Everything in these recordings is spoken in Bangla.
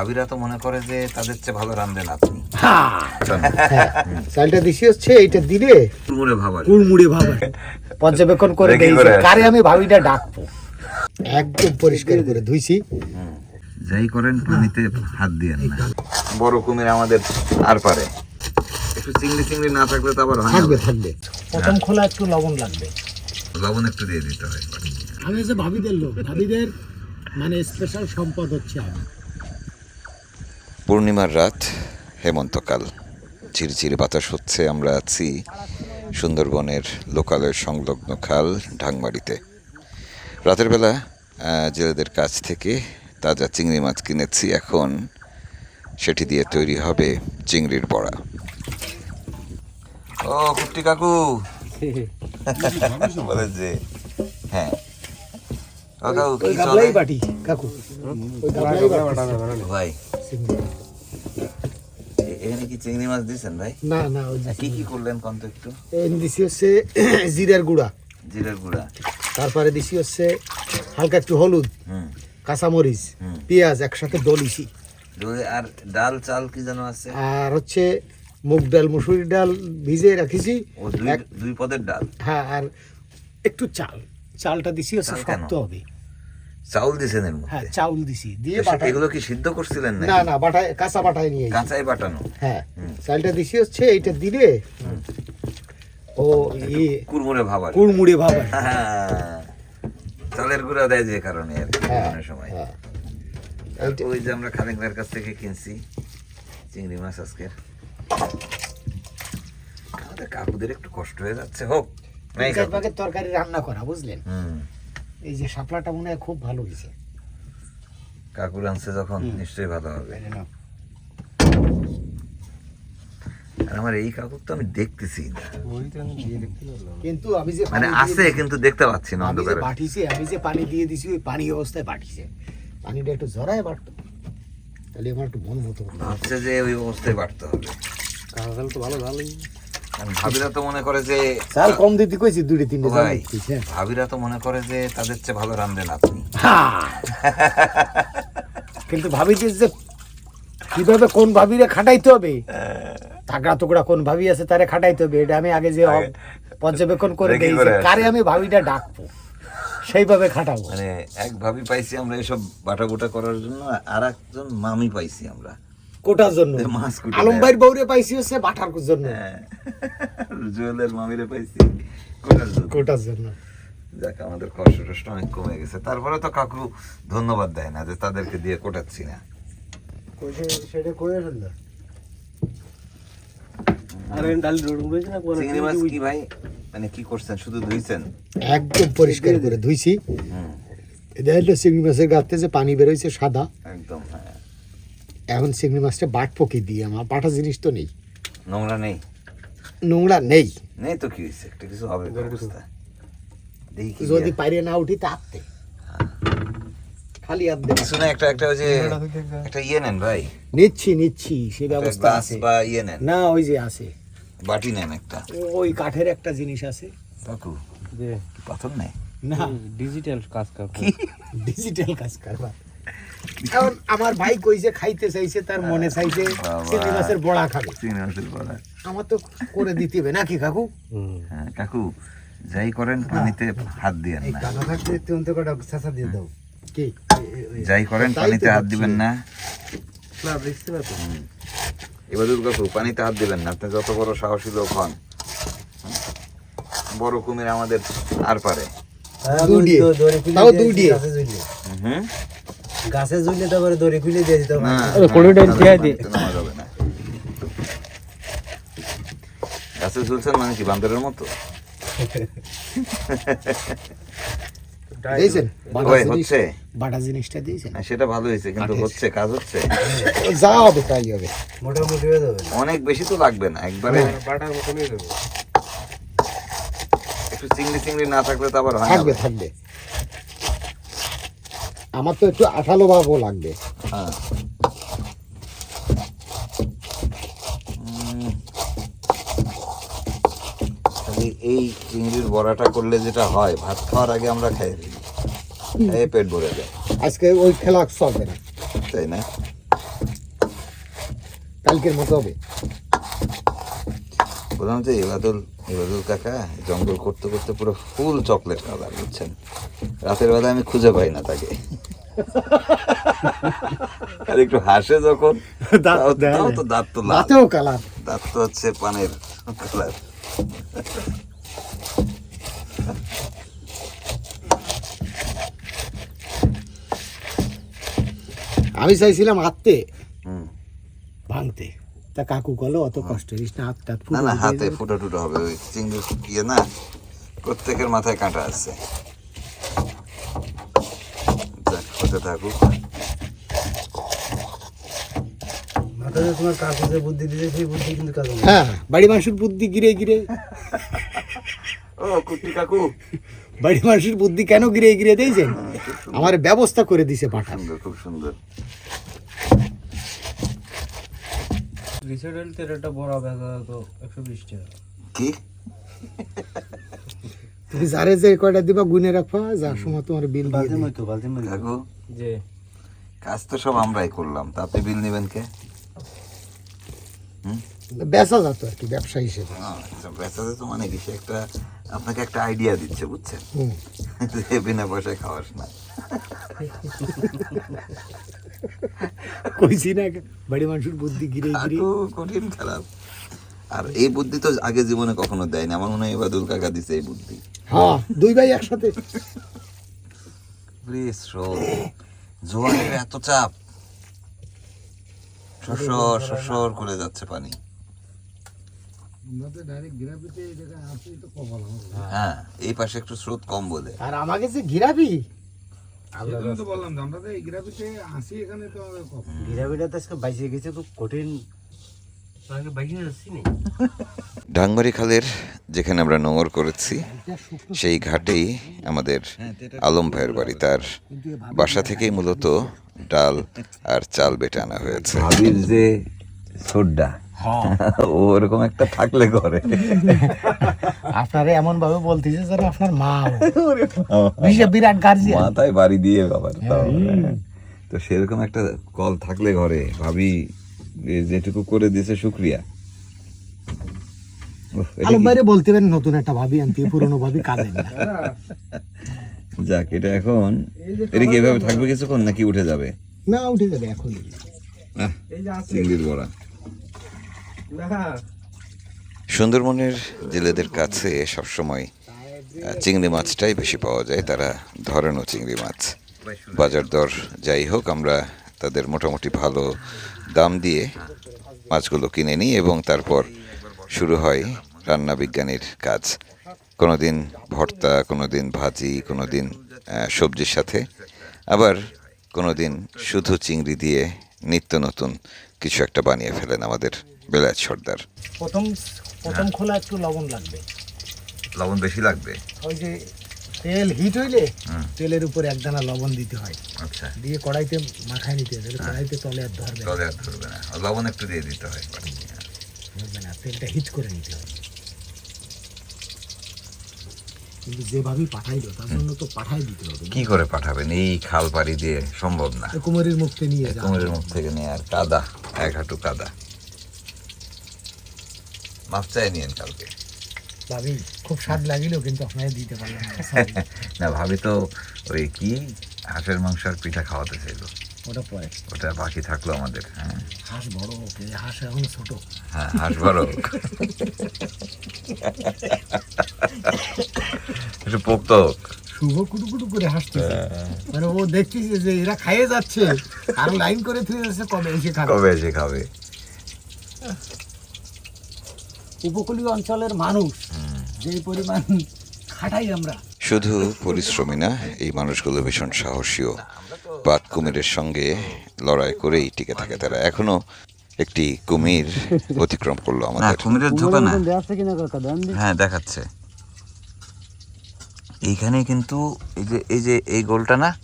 ভাবিরা তো মনে করে যে তাদের চেয়ে ভালো রান্ধেন আপনি। চালটা দিছি হচ্ছে এইটা দিলে ভাবার কুড়মুড়ে ভাবে পর্যবেক্ষণ করে দেই করে। যে আমি ভাবিটা ডাকবো। একদম পরিষ্কার করে ধুইছি। যাই করেন পানিতে হাত দিয়ে না বড় কুমির আমাদের আর পারে। একটু চিংড়ি চিংড়ি না থাকলে তো আবার থাকবে থাকবে। প্রথম খোলা একটু লবণ লাগবে। লবণ একটু দিয়ে দিতে হয়। আমি হচ্ছে ভাবিদের লোক ভাবিদের মানে স্পেশাল সম্পদ হচ্ছে আমি পূর্ণিমার রাত হেমন্তকাল। চিরচিরে বাতাস হচ্ছে আমরা আছি সুন্দরবনের লোকালয়ের সংলগ্ন খাল ঢাংমারিতে। রাতের বেলা জেলেদের কাছ থেকে তাজা চিংড়ি মাছ কিনেছি। এখন সেটি দিয়ে তৈরি হবে চিংড়ির বড়া। ও কুট্টি কাকু। বলে যে হ্যাঁ। ও কাকু কি চলে? বাটি কাকু। ভাই। এখানে কি চিংড়ি মাছ দিয়েছেন ভাই? না না ওই কি কি করলেন কত একটু? দিছি হচ্ছে জিরার গুঁড়া। জিরের গুঁড়া। তারপরে দিছি হচ্ছে হালকা একটু হলুদ কাঁচামরিচ পেঁয়াজ একসাথে দুধে আর ডাল চাল কি যেন আছে? আর হচ্ছে মুগ ডাল মুসুরি ডাল ভিজে রাখিছি। দুই পদের ডাল? হ্যাঁ আর একটু চাল। চালটা দিছি হচ্ছে? শক্ত হবে। চাউল দিছেন এর হ্যাঁ চাউল দিছি। দিয়ে বাটায় এগুলো কি সিদ্ধ করছিলেন না না না বাটায় কাঁচা বাটায় নিয়ে কাঁচাই বাটানো? হ্যাঁ চালটা দিছি হচ্ছে এইটা দিলে ও ই কুড়মুড়ে ভাবার কুড়মুড়ে ভাবে হ্যাঁ। চালের গুঁড়া দেয় যে কারণে আর কি হ্যাঁ, সময়। হ্যাঁ। ওই যে আমরা খালেক কাছ থেকে কিনছি চিংড়ি মাছ আজকে আমাদের কাকুদের একটু কষ্ট হয়ে যাচ্ছে হোক তরকারি রান্না করা বুঝলেন? হুম। এই যে শাপলাটা মনে হয় খুব ভালো হয়েছে। কাকু রাঁধছে যখন নিশ্চয়ই ভালো হবে। আর আমার এই কাকুর তো আমি দেখতেছি না। কিন্তু আমি যে মানে আছে কিন্তু দেখতে পাচ্ছি না আমি যে অন্ধকারে। বাটিছে আমি যে পানি দিয়ে দিছি ওই পানি অবস্থায় বাটিছে। পানিটা একটু জড়ায় বাটতো তাহলে আমার একটু মন মতো হতো। ভাবছে যে ওই অবস্থায় বাড়তে হবে। কারণ ভাবিরা তো মনে করে যে চাল কম দিতে কইছি তিনটে ভাই হ্যাঁ। ভাবিরা তো মনে করে যে তাদের চেয়ে ভালো রান্ধেন আপনি। কিন্তু যে কীভাবে কোন ভাবিরে খাটাইতে হবে থাকড়া টুকরা কোন ভাবি আছে তারে খাটাইতে হবে এটা আমি আগে যে পর্যবেক্ষণ করে দেই করে আমি ভাবিটা ডাকবো সেইভাবে খাটাবো মানে এক ভাবি পাইছি আমরা এসব বাটা বুটা করার জন্য আর একজন মামি পাইছি আমরা কোটার জন্য। মাছ কুটে আলম। ভাইয়ের বউরে পাইছি হচ্ছে বাটার জন্য। হ্যাঁ। জুয়েলের মামিরে পাইছি। কোটার জন্য। কোটার জন্য। যাক আমাদের কষ্ট টষ্ট অনেক কমে গেছে। তারপরে তো কাকু ধন্যবাদ দেয় না যে তাদেরকে দিয়ে কোটাচ্ছি না। সেটা করে ফেলল চিংড়ি মাছ কি ভাই? মানে কি করছেন? শুধু ধুইছেন? একদম পরিষ্কার করে ধুইছি। এটা হলো চিংড়ি মাছের গাতে যে পানি বেরোইছে সাদা। একদম হ্যাঁ। এখন চিংড়ি মাছটা বাট পকি দিয়ে আমার বাটা জিনিস তো নেই। নোংরা নেই? নোংরা নেই। নেই তো কি হয়েছে? একটা কিছু হবে দেখি যদি পাইরে না উঠি তা হাতে খালি শুনে একটা একটা ওই যে একটা ইয়ে নেন ভাই। নিচ্ছি নিচ্ছি সে ব্যবস্থা আছে। বা ইয়ে নেন। না ওই যে আছে। বাটি নেন একটা। ওই কাঠের একটা জিনিস আছে। কাকু কি পাথর নেই না। ডিজিটাল কাজ করতে ডিজিটাল কাজ করবা এখন আমার ভাই কইছে খাইতে চাইছে তার মনে চাইছে চিংড়ি মাছের বড়া খাবে। চিংড়ি মাছের বড়া। আমার তো করে দিতে হবে নাকি কাকু? হ্যাঁ কাকু যাই করেন পানিতে হাত দিয়েন না। কাকা থাকতে তুমি তো কটা ছাঁচা দিয়ে দাও। কি? যাই করেন পানিতে হাত দিবেন না। না দেখছি না তো এবার কাকু পানিতে হাত দিবেন না। আপনি যত বড় সাহসী লোক হন বড় কুমির আমাদের আর পারে। দুই দিয়ে। তাও দুই দিয়ে? হুম। গাছে ঝুলে তারপরে দড়ি খুলে দিয়ে দিতে হবে না আরে, কোড়িটা দিয়ে দে। যাবে না গাছে ঝুলছেন মানে কি বান্দরের মতো বাটা জিনিসটা দিয়েছেন সেটা ভালো হয়েছে কিন্তু হচ্ছে কাজ হচ্ছে যা হবে তাই হবে মোটামুটি হয়ে যাবে অনেক বেশি তো লাগবে না একবারে বাটার মতনই দেবো একটু চিংড়ি চিংড়ি না থাকলে তো আবার হয় থাকবে থাকবে আমার তো একটু আঠালো ভাবও লাগবে। হ্যাঁ। এই চিংড়ির বড়াটা করলে যেটা হয় ভাত খাওয়ার আগে আমরা খাই খেয়ে পেট ভরে যায়। আজকে ওই খেলা চলবে না। তাই না? কালকের মতো হবে। বললাম যে এবাদুল কাকা জঙ্গল করতে করতে পুরো ফুল চকলেট কালার বুঝছেন? রাতের বেলা আমি খুঁজে পাই না তাকে। আর একটু হাসে যখন তাও-। তো দাঁত তো লাল। কালার। দাঁত তো হচ্ছে পানের কালার। আমি চাইছিলাম হাতে হুম। ভাঙতে। তা কাকু বলো অত কষ্ট করিস না হাত টাত না না হাতে ফুটো টুটো হবে ওই চিংড়ি ইয়ে না প্রত্যেকের মাথায় কাঁটা আছে। যাক, হতে থাকুক। তোমার কাকু বুদ্ধি দিয়েছে বুদ্ধি কিন্তু কাজে হ্যাঁ বাড়ি মানুষের বুদ্ধি গিরে গিরে। ও কুটি কাকু। বাড়ি মানুষের বুদ্ধি কেন গিরে গিরে দিয়েছেন আমার ব্যবস্থা করে দিছে পাঠা সুন্দর খুব সুন্দর। রিসেডেল তেরোটা বড় বেচা তো একশো বিশ টাকা। কি? তুমি যারে যে কয়টা দিবা গুনে রাখবা যার সময় তোমার বিল দিয়ে বালতির দিবে। মধ্যে বালতির কাকু? যে কাজ তো সব আমরাই করলাম তা আপনি বিল নেবেন কে? বেচা যেত আর কি ব্যবসা হিসেবে। আচ্ছা, বেচাতে তো মানে কি সে একটা আপনাকে একটা আইডিয়া দিচ্ছে বুঝছেন? বিনা পয়সায় খাওয়াস না। কইছি না বাড়ি মানুষের বুদ্ধি গিরে গিরে কঠিন খারাপ আর এই বুদ্ধি তো আগে জীবনে কখনো দেয়নি। আমার মনে হয় এবাদুল কাকা দিছে এই বুদ্ধি। হ্যাঁ দুই ভাই একসাথে। প্লিজ জোয়ারের এত চাপ। শসর শসর করে যাচ্ছে পানি। হ্যাঁ এই পাশে একটু স্রোত কম বলে। আর আমাকে যে ঘিরাবি? তো আজকে বাইসে গেছে খুব কঠিন। খালের যেখানে আমরা নোঙর করেছি সেই ঘাটেই আমাদের আলম ভাইয়ের বাড়ি তার বাসা থেকেই মূলত ডাল আর চাল বেটে আনা হয়েছে। যে সোড্ডা ওরকম একটা থাকলে করে। আপনারা এমন ভাবে বলতেছে যেন আপনার মা বিরাট গার্জিয়ান। মাথায় বাড়ি দিয়ে বাবার হ্যাঁ। তো সেরকম একটা কল থাকলে ঘরে। ভাবি যেটুকু করে দিয়েছে শুক্রিয়া। আলম বাইরে বলতে পারেন নতুন একটা ভাবি আনতে পুরনো ভাবি কাজে না। যাক এটা এখন। এটা কি এভাবে থাকবে কিছুক্ষণ নাকি উঠে যাবে? না উঠে যাবে এখন চিংড়ির বড়া। সুন্দরবনের জেলেদের কাছে সবসময় চিংড়ি মাছটাই বেশি পাওয়া যায়, তারা ধরেনও চিংড়ি মাছ। বাজার দর যাই হোক, আমরা তাদের মোটামুটি ভালো দাম দিয়ে মাছগুলো কিনে নিই এবং তারপর শুরু হয় রান্না বিজ্ঞানীর কাজ। কোনো দিন ভর্তা কোনো দিন ভাজি কোনো দিন সবজির সাথে। আবার কোনো দিন শুধু চিংড়ি দিয়ে নিত্য নতুন কিছু একটা বানিয়ে ফেলেন আমাদের বেলায়েত সর্দার। প্রথম প্রথম খোলা একটু লবণ লাগবে। লবণ বেশি লাগবে? ওই যে তেল হিট হইলে তেলের উপরে এক দানা লবণ দিতে হয়। আচ্ছা। দিয়ে কড়াইতে মাখায় নিতে হবে কড়াইতে তলে আর ধরবে তলে আর ধরবে না। আর লবণ একটু দিয়ে দিতে হয়। ধরবে না তেলটা হিট করে নিতে হবে। কিন্তু যেভাবেই পাঠাইলো তার জন্য তো পাঠাই দিতে হবে কি করে পাঠাবেন? এই খাল পাড়ি দিয়ে সম্ভব না। কুমারীর মুখতে নিয়ে মুখ থেকে নিয়ে আর কাদা এক হাঁটু কাদা। মাছ চাই নিয়েন কালকে। ভাবি খুব স্বাদ লাগিল কিন্তু আপনারা দিতে পারলাম না। Sorry। না ভাবি তো ওই কি? হাঁসের মাংস আর পিঠা খাওয়াতে চাইলো। ওটা পরে। ওটা বাকি থাকল আমাদের হ্যাঁ। হাঁস বড় ওকে হাঁস এখন ছোট। হ্যাঁ হাঁস বড় একটু পোক্ত হোক। শুভ কুটু কুটু করে হাসতেছে। মানে ও দেখতেছে যে এরা খাইয়ে যাচ্ছে আর লাইন করে থুয়ে যাচ্ছে কবে এসে খাবে। কবে এসে খাবে। উপকূলীয় অঞ্চলের মানুষ যে পরিমাণ খাটাই আমরা। শুধু পরিশ্রমী না এই মানুষগুলো ভীষণ সাহসীও বাদ কুমিরের সঙ্গে লড়াই করেই টিকে থাকে তারা। এখনও একটি কুমির অতিক্রম করল আমাদের। কুমিরের ঢোকা না। হ্যাঁ দেখাচ্ছে। এইখানে কিন্তু এই যে এই যে এই গোলটা না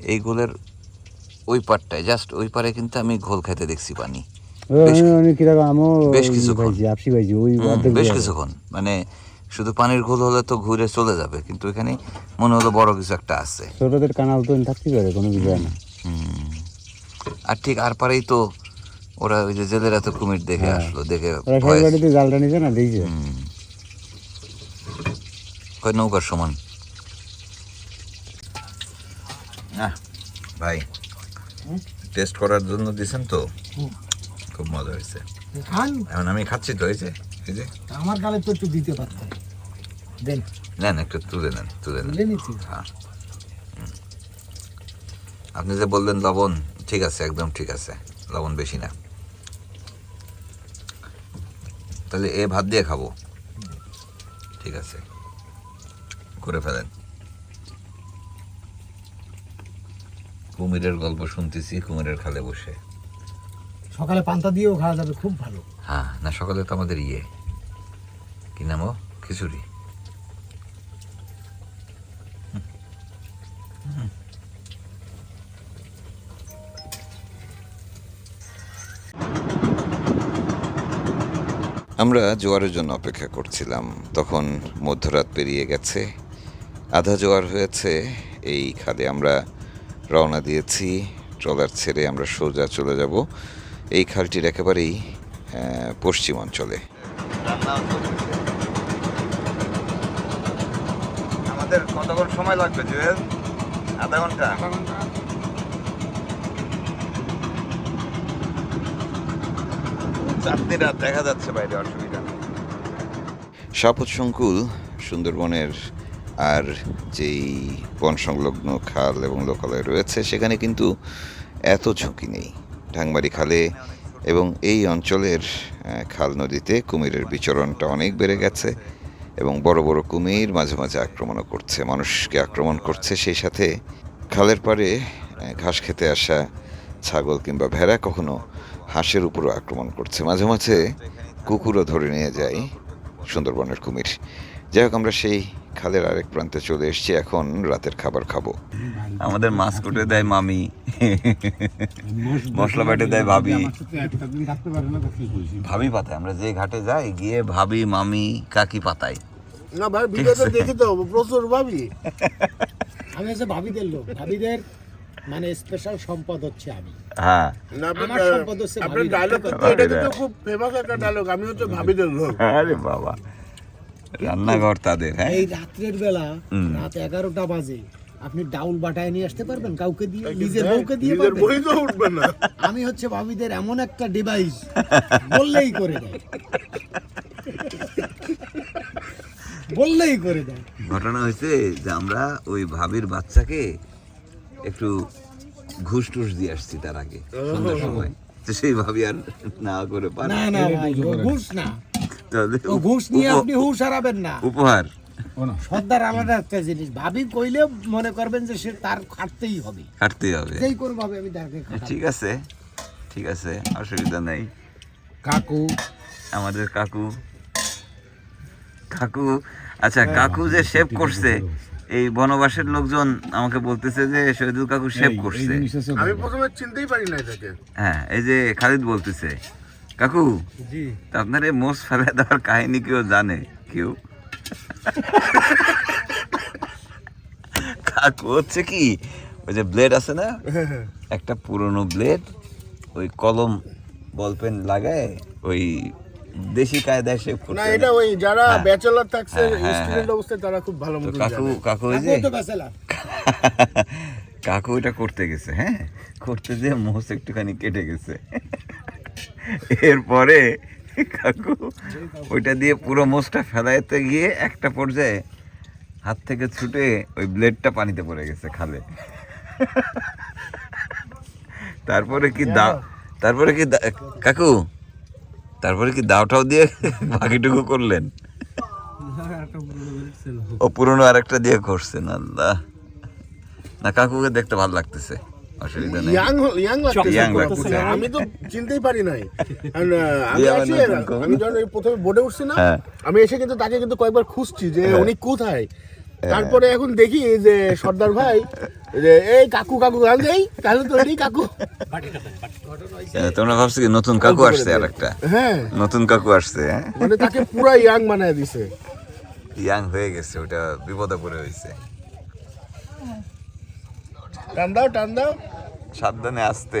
এই গোলের ওই পারটায় জাস্ট ওই পারে কিন্তু আমি ঘোল খেতে দেখছি পানি। বেশ- কিছুক্ষণ। বেশ কিছুক্ষণ। মানে শুধু পানির ঘোল হলে তো ঘুরে চলে যাবে কিন্তু এখানে মনে হলো বড় কিছু একটা আছে। ছোটদের কানাল তো থাকতে পারে কোনো কিছু হয় না আর ঠিক আর পারেই তো ওরা ওই যে জেলেরা তো কুমির দেখে আসলো দেখে জালটা নিছে না দিয়েছে। কয় নৌকার সমান। ভাই টেস্ট করার জন্য দিছেন তো? খুব মজা হয়েছে। এখন আমি খাচ্ছি তো হয়েছে এই যে। আমার গালে তো একটু দিতে পারতেন। দেন। নেন একটু তুলে নেন তুলে নেন। হ্যাঁ। আপনি যে বললেন লবণ ঠিক আছে একদম ঠিক আছে লবণ বেশি না। তাহলে এ ভাত দিয়ে খাব। ঠিক আছে করে ফেলেন। কুমিরের গল্প শুনতেছি কুমিরের খালে বসে। সকালে পান্তা দিয়েও খাওয়া যাবে খুব ভালো। হ্যাঁ না সকালে তো আমাদের ইয়ে। কি নাম ও? খিচুড়ি। আমরা জোয়ারের জন্য অপেক্ষা করছিলাম। তখন মধ্যরাত পেরিয়ে গেছে। আধা জোয়ার হয়েছে। এই খাদে আমরা রওনা দিয়েছি। ট্রলার ছেড়ে আমরা সোজা চলে যাব। এই খালটির একেবারেই পশ্চিম অঞ্চলে। আমাদের কতক্ষণ সময় লাগবে জুয়েল? আধা ঘণ্টা। চাঁদনি রাত দেখা যাচ্ছে বাইরে অসুবিধা নেই। সংকুল, সুন্দরবনের আর যেই বন সংলগ্ন খাল এবং লোকালয় রয়েছে, সেখানে কিন্তু এত ঝুঁকি নেই। ঢাংবাড়ি খালে এবং এই অঞ্চলের খাল নদীতে কুমিরের বিচরণটা অনেক বেড়ে গেছে এবং বড় বড় কুমির মাঝে মাঝে আক্রমণও করছে, মানুষকে আক্রমণ করছে। সেই সাথে খালের পাড়ে ঘাস খেতে আসা ছাগল কিংবা ভেড়া কখনো হাঁসের উপরও আক্রমণ করছে। মাঝে মাঝে কুকুরও ধরে নিয়ে যায় সুন্দরবনের কুমির। যাই হোক আমরা সেই খালের আরেক প্রান্তে চলে এসেছি। এখন রাতের খাবার খাব। আমাদের মাছ কুটে দেয় মামি। মশলা বেটে দেয় ভাবি। ভাবি পাতায় আমরা যে ঘাটে যাই গিয়ে ভাবি মামি কাকি পাতায়। না ভাই ভিডিওতে দেখি তো প্রচুর ভাবি। আমি হচ্ছে ভাবিদের লোক। ভাবিদের মানে স্পেশাল সম্পদ হচ্ছে আমি। হ্যাঁ। আমার সম্পদ হচ্ছে আপনার ডায়লগ কথা। এটা কিন্তু খুব ফেমাস একটা ডায়লগ আমি হচ্ছে ভাবিদের লোক। আরে বাবা। রান্নাঘর তাদের হ্যাঁ? এই রাত্রের বেলা রাত এগারোটা বাজে আপনি ডাউল বাটায় নিয়ে আসতে পারবেন? কাউকে দিয়ে নিজের বউকে দিয়ে নিজের বই তো উঠবে না। আমি হচ্ছে ভাবিদের এমন একটা ডিভাইস বললেই করে দেয়। বললেই করে দেয়। ঘটনা হয়েছে যে আমরা ওই ভাবির বাচ্চাকে একটু ঘুষ টুস দিয়ে আসছি তার আগে সন্ধ্যার সময়। তো সেই ভাবি আর না করে পারে। না না ভাই ঘুষ না। তাহলে ঘুষ নিয়ে আপনি হুশ হারাবেন না। উপহার। সর্দার আলাদা একটা জিনিস। ভাবি কইলে মনে করবেন যে সে তার খাটতেই হবে। কাটতে হবে। যেই কোনো ভাবে আমি তাকে ঠিক আছে ঠিক আছে অসুবিধা নেই। কাকু। আমাদের কাকু। কাকু আচ্ছা কাকু যে শেভ করছে এই বনবাসের লোকজন আমাকে বলতেছে যে শহীদুল কাকু শেভ করছে। আমি প্রথমে চিনতেই পারি না এটাকে হ্যাঁ এই যে খালিদ বলতেছে কাকু তা আপনার এই মোষ ফেলে দেওয়ার কাহিনী কেউ জানে? কেউ? কাকু হচ্ছে কি ওই যে ব্লেড আছে না? একটা পুরনো ব্লেড ওই কলম বল পেন লাগায় ওই দেশি কায়দায় শেভ না এটা ওই যারা হ্যাঁ। ব্যাচেলার থাকছে হ্যাঁ, হ্যাঁ, স্টুডেন্ট হ্যাঁ। অবস্থায় তারা খুব ভালো মতো কাকু কাকু ওই যে কাকু এটা করতে গেছে হ্যাঁ? করতে যে মোষ একটুখানি কেটে গেছে। এরপরে কাকু ওইটা দিয়ে পুরো মোষটা ফেলাইতে গিয়ে একটা পর্যায়ে হাত থেকে ছুটে ওই ব্লেডটা পানিতে পড়ে গেছে খালে। তারপরে কি দা তারপরে কি কাকু তারপরে কি দাওটাও দিয়ে বাকিটুকু করলেন? ও পুরনো আরেকটা দিয়ে করছেন আল্লাহ। না কাকুকে দেখতে ভালো লাগতেছে। অসুবিধা নেই। Young young. আমি তো চিনতেই পারি নাই। Uh, আমি দিয়ে আবার আসি নতুন কবি। আমি যখন প্রথমে বোর্ডে উঠছি না হ্যাঁ। আমি এসে কিন্তু তাকে কিন্তু কয়েকবার খুঁজছি যে উনি কোথায়? তারপরে এখন দেখি যে সর্দার ভাই যে এই কাকু কাকু গান এই তাহলে তো এই কাকু। হ্যাঁ, তোমরা ভাবছ কি নতুন কাকু আসছে আর একটা হ্যাঁ। নতুন কাকু আসছে হ্যাঁ? মানে তাকে পুরা ইয়াং বানায় দিছে। ইয়াং হয়ে গেছে ওটা বিপদে পড়ে হয়েছে। টান দাও টান দাও। সাবধানে আসতে।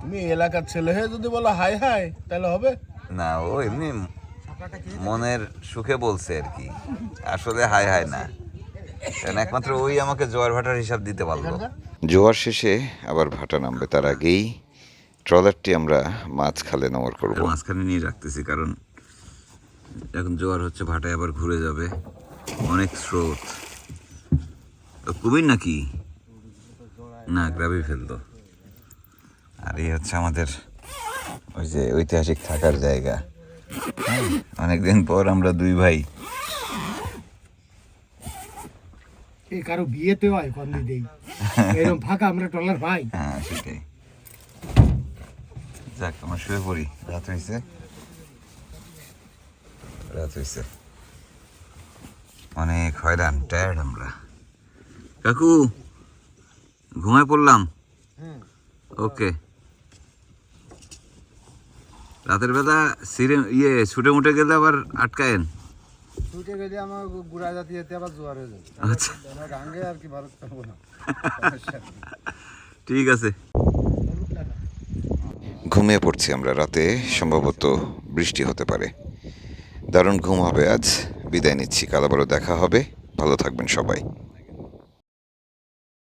তুমি এলাকার ছেলে হয়ে যদি বলো হাই হাই তাহলে হবে। না ও এমনি মনের সুখে বলছে আর কি। আসলে হাই হাই না। কারণ একমাত্র ওই আমাকে জোয়ার ভাটার হিসাব দিতে পারল। জোয়ার শেষে আবার ভাটা নামবে। তার আগেই ট্রলারটি আমরা মাছ খালে নোঙর করব মাঝখানে নিয়ে রাখতেছি কারণ এখন জোয়ার হচ্ছে ভাটায় আবার ঘুরে যাবে। অনেক স্রোত। কুমির নাকি? না গ্রাবে ফেলতো আর এই হচ্ছে আমাদের ওই যে ঐতিহাসিক থাকার জায়গা। অনেকদিন পর আমরা দুই ভাই। কারও বিয়েতে হয় কন্দি দেই। এরকম ফাঁকা আমরা টলার ভাই। হ্যাঁ সেটাই। যাক আমার শুয়ে পড়ি। রাত হয়েছে রাত হয়েছে অনেক হয়রান টায়ার্ড আমরা। কাকু ঘুমায় পড়লাম? ওকে রাতের বেলা সিরে ইয়ে ছুটে মুটে গেলে আবার আটকায়েন? ছুটে গেলে আমার গুড়া জাতি যেতে আবার জোয়ার হয়ে যাবে। আচ্ছা। গাঙ্গে আর কি ভারত পাবো না। ঠিক আছে। ঘুমিয়ে পড়ছি আমরা রাতে সম্ভবত বৃষ্টি হতে পারে। দারুণ ঘুম হবে আজ। বিদায় নিচ্ছি কাল আবারও দেখা হবে। ভালো থাকবেন সবাই।